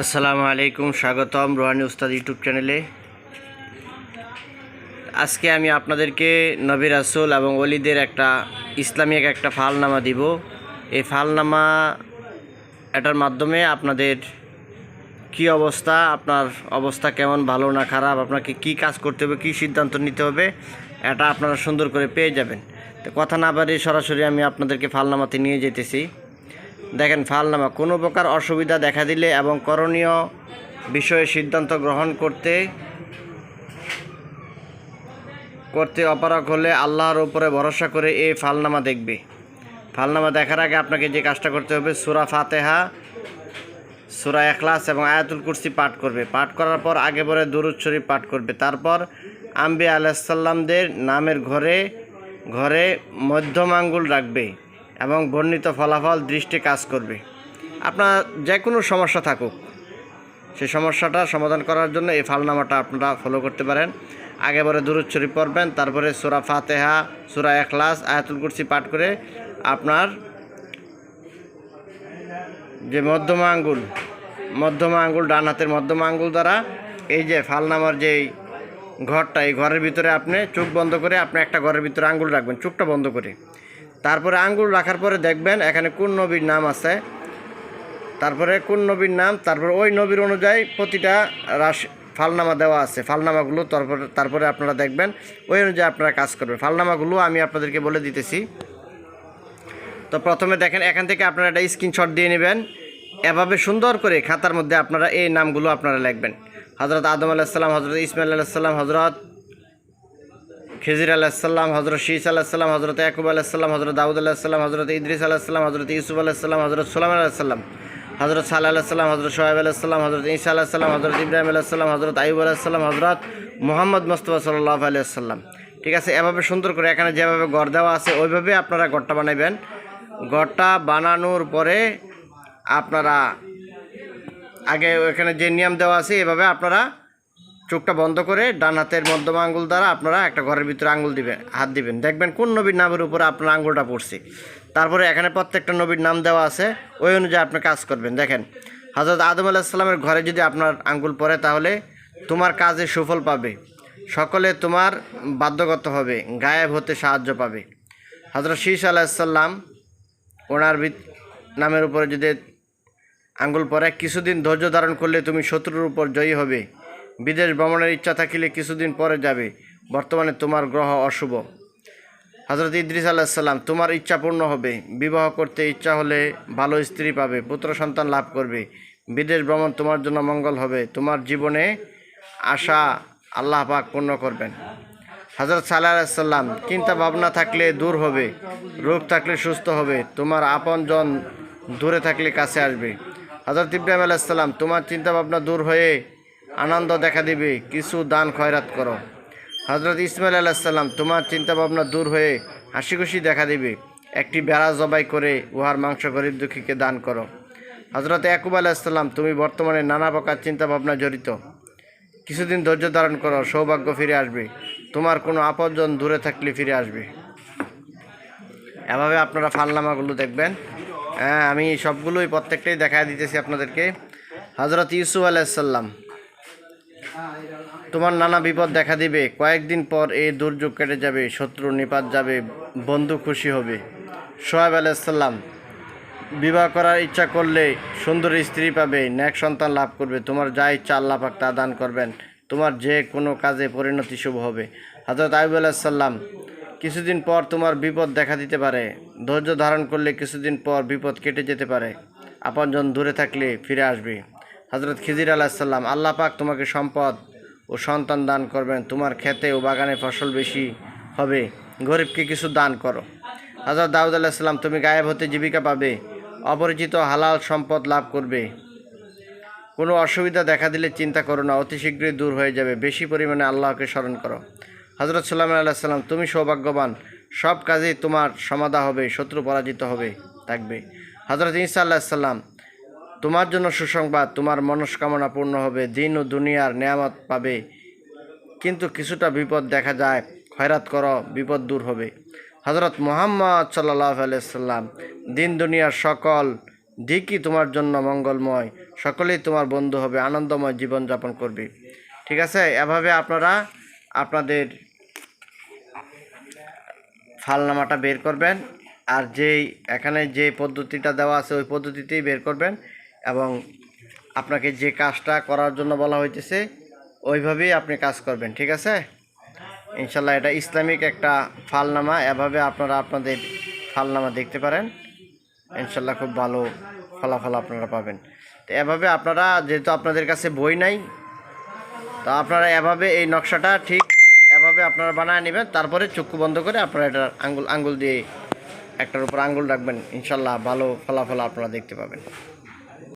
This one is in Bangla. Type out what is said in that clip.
আসসালামু আলাইকুম, স্বাগতম রোহানি উস্তাদ ইউটিউব চ্যানেলে। আজকে আমি আপনাদেরকে নবী রাসুল এবং অলিদের একটা ইসলামিক একটা ফালনামা দিব। এই ফালনামা এটার মাধ্যমে আপনাদের কি অবস্থা, আপনার অবস্থা কেমন, ভালো না খারাপ, আপনাকে কি কাজ করতে হবে, কী সিদ্ধান্ত নিতে হবে, এটা আপনারা সুন্দর করে পেয়ে যাবেন। তো কথা না বাড়িয়ে সরাসরি আমি আপনাদেরকে ফালনামাতে নিয়ে যেতেছি। দেখেন ফালনামা। কোনো প্রকার অসুবিধা দেখা দিলে এবং করণীয় বিষয়ে সিদ্ধান্ত গ্রহণ করতে করতে অপারগ হলে আল্লাহর উপরে ভরসা করে এই ফালনামা দেখবে। ফালনামা দেখার আগে আপনাকে যে কাজটা করতে হবে, সুরা ফাতেহা, সুরা এখলাস এবং আয়াতুল কুরসি পাঠ করবে। পাঠ করার পর আগে পরে দুরুদ পাঠ করবে। তারপর আম্বি আলাইসাল্লামদের নামের ঘরে ঘরে মধ্যম আঙ্গুল রাখবে। এবং বর্ণিত ফলাফল দৃষ্টি কাজ করবে। আপনার যে কোনো সমস্যা থাকুক, সেই সমস্যাটা সমাধান করার জন্য এই ফালনামাটা আপনারা ফলো করতে পারেন। আগে পরে দুরুদ শরীফ পড়বেন, তারপরে সুরা ফাতেহা, সুরা এখলাস আয়াতুল কুরসি পাঠ করে আপনার যে মধ্যমা আঙ্গুল মধ্যমা আঙ্গুল, ডান হাতের মধ্যমা আঙ্গুল দ্বারা এই যে ফালনামার যে ঘরটা, এই ঘরের ভিতরে আপনি চোখ বন্ধ করে আপনি একটা ঘরের ভিতরে আঙ্গুল রাখবেন, চোখটা বন্ধ করে। তারপরে আঙ্গুল রাখার পরে দেখবেন এখানে কোন নবীর নাম আছে। তারপরে কোন নবীর নাম, তারপরে ওই নবীর অনুযায়ী প্রতিটা রাশি, ফালনামা দেওয়া আছে। ফালনামাগুলো তারপরে তারপরে আপনারা দেখবেন, ওই অনুযায়ী আপনারা কাজ করবেন। ফালনামাগুলো আমি আপনাদেরকে বলে দিতেছি। তো প্রথমে দেখেন, এখান থেকে আপনারা একটা স্ক্রিনশট দিয়ে নেবেন। এভাবে সুন্দর করে খাতার মধ্যে আপনারা এই নামগুলো আপনারা লিখবেন। হজরত আদম আলাহিসাল্লাম হজরত ইসমাইল আলাহিসাল্লাম হজরত খিজির আলাহিসাল্লাম হজরত শীস আলাহিসাল্লাম হজরত ইয়াকুব আলাহিসাল্লাম হজরত দাউদ আলাহিসাল্লাম হজরত ইদ্রিস আলাহিসাল্লাম হজরত ইউসুফ আলাহিসাল্লাম হজরত সোলাম আলাহিসাল্লাম হজরত সাল্লাহ আলাহিসাল্লাম হজরত সোহাইব আলাহিসাল্লাম হজরত ঈসা আলাহিসাল্লাম হজরত ইব্রাহিম আলাহিসাল্লাম হজরত আইব আলাহিসাল্লাম হজরত মোহাম্মদ মোস্তফা সাল্লাহ আলাইসাল্লাম ঠিক আছে এভাবে সুন্দর করে এখানে যেভাবে গড় দেওয়া আছে ওইভাবে আপনারা গড়টা বানাবেন গড়টা বানানোর পরে আপনারা আগে ওখানে যে নিয়ম দেওয়া আছে এভাবে আপনারা চোখটা বন্ধ করে ডান হাতের মধ্যম আঙ্গুল দ্বারা আপনারা একটা ঘরের ভিতরে আঙ্গুল দিবেন, হাত দিবেন। দেখবেন কোন নবীর নামের উপরে আপনার আঙ্গুলটা পড়ছে। তারপরে এখানে প্রত্যেকটা নবীর নাম দেওয়া আছে, ওই অনুযায়ী আপনি কাজ করবেন। দেখেন হজরত আদম আলাহিসাল্লামের ঘরে যদি আপনার আঙ্গুল পড়ে, তাহলে তোমার কাজে সুফল পাবে। সকলে তোমার বাধ্যগত হবে, গায়েব হতে সাহায্য পাবে। হজরত শীষ আলাহিসাল্লাম ওনার নামের উপরে যদি আঙ্গুল পরে কিছুদিন ধৈর্য ধারণ করলে তুমি শত্রুর উপর জয়ী হবে। বিদেশ ভ্রমণের ইচ্ছা থাকিলে কিছুদিন পরে যাবে। বর্তমানে তোমার গ্রহ অশুভ। হজরত ইদ্রিস আলাহিসাল্লাম তোমার ইচ্ছা পূর্ণ হবে। বিবাহ করতে ইচ্ছা হলে ভালো স্ত্রী পাবে, পুত্র সন্তান লাভ করবে। বিদেশ ভ্রমণ তোমার জন্য মঙ্গল হবে। তোমার জীবনে আশা আল্লাহ পাক পূর্ণ করবেন। হজরত সাল্লাহ আলাইসাল্লাম চিন্তা ভাবনা থাকলে দূর হবে, রোগ থাকলে সুস্থ হবে, তোমার আপনজন দূরে থাকলে কাছে আসবে। হজরত ইব্রাহিম আলাইসাল্লাম তোমার চিন্তা ভাবনা দূর হয়ে আনন্দ দেখা দিবে, কিছু দান খয়রাত করো। হজরত ইসমাইল আলাইসাল্লাম তোমার চিন্তা ভাবনা দূর হয়ে হাসি খুশি দেখা দিবে। একটি বেড়া জবাই করে উহার মাংস গরিব দুঃখীকে দান করো। হজরত ইয়াকুব আলাইসাল্লাম তুমি বর্তমানে নানা প্রকার চিন্তা ভাবনা জড়িত। কিছুদিন ধৈর্য ধারণ করো, সৌভাগ্য ফিরে আসবে। তোমার কোনো আপনজন দূরে থাকলে ফিরে আসবে। এভাবে আপনারা ফালনামাগুলো দেখবেন। হ্যাঁ আমি সবগুলোই প্রত্যেকটাই দেখা দিতেছি আপনাদেরকে। হজরত ইউসুফ আলাইসাল্লাম তোমার নানা বিপদ দেখা দিবে। কয়েকদিন পর এই দুর্যোগ কেটে যাবে, শত্রু নিপাত যাবে, বন্ধু খুশি হবে। সোহাব আলাইসাল্লাম বিবাহ করার ইচ্ছা করলে সুন্দর স্ত্রী পাবে ন্যাক সন্তান লাভ করবে, তোমার যা ইচ্ছা আল্লাহ পাক তা দান করবেন, তোমার যে কোনো কাজে পরিণতি শুভ হবে। হজরত আইব আলাইসাল্লাম কিছুদিন পর তোমার বিপদ দেখা দিতে পারে, ধৈর্য ধারণ করলে কিছুদিন পর বিপদ কেটে যেতে পারে, আপনজন দূরে থাকলে ফিরে আসবে। হজরত খিজির আলাহিসাল্লাম আল্লাহ পাক তোমাকে সম্পদ ও সন্তান দান করবেন, তোমার খেতে ও বাগানে ফসল বেশি হবে, গরিবকে কিছু দান করো। হজরত দাউদ আলাহিসাল্লাম তুমি গায়েব হতে জীবিকা পাবে, অপরিচিত হালাল সম্পদ লাভ করবে। কোনো অসুবিধা দেখা দিলে চিন্তা করো না, অতি শীঘ্রই দূর হয়ে যাবে, বেশি পরিমাণে আল্লাহকে স্মরণ করো। হজরত সাল্লাম আল্লাহ সাল্লাম তুমি সৌভাগ্যবান, সব কাজেই তোমার সমাধা হবে, শত্রু পরাজিত হবে, থাকবে। হজরত ইসা আল্লাহ সাল্লাম তোমার জন্য সুসংবাদ, তোমার মনস্কামনা পূর্ণ হবে, দিন ও দুনিয়ার নেয়ামত পাবে। কিন্তু কিছুটা বিপদ দেখা যায়, খয়রাত করো, বিপদ দূর হবে। হজরত মোহাম্মদ সাল্লাহ আলাইসাল্লাম দিন দুনিয়ার সকল দিকই তোমার জন্য মঙ্গলময়, সকলেই তোমার বন্ধু হবে, আনন্দময় জীবনযাপন করবে। ঠিক আছে? এভাবে আপনারা আপনাদের ফালনামাটা বের করবেন, আর যেই, এখানে যে পদ্ধতিটা দেওয়া আছে, ওই পদ্ধতিতেই বের করবেন। এবং আপনাকে যে কাজটা করার জন্য বলা হইতেছে, ওইভাবেই আপনি কাজ করবেন, ঠিক আছে? ইনশাল্লাহ এটা ইসলামিক একটা ফালনামা, এভাবে আপনারা আপনাদের ফালনামা দেখতে পারেন। ইনশাল্লাহ খুব ভালো ফলাফল আপনারা পাবেন। তো এভাবে আপনারা, যেহেতু আপনাদের কাছে বই নাই, তো আপনারা এভাবে এই নকশাটা ঠিক এভাবে আপনারা বানায় নেবেন, তারপরে চক্ষু বন্ধ করে আপনারা এটা আঙ্গুল আঙ্গুল দিয়ে একটার উপর আঙ্গুল রাখবেন। ইনশাল্লাহ ভালো ফলাফল আপনারা দেখতে পাবেন।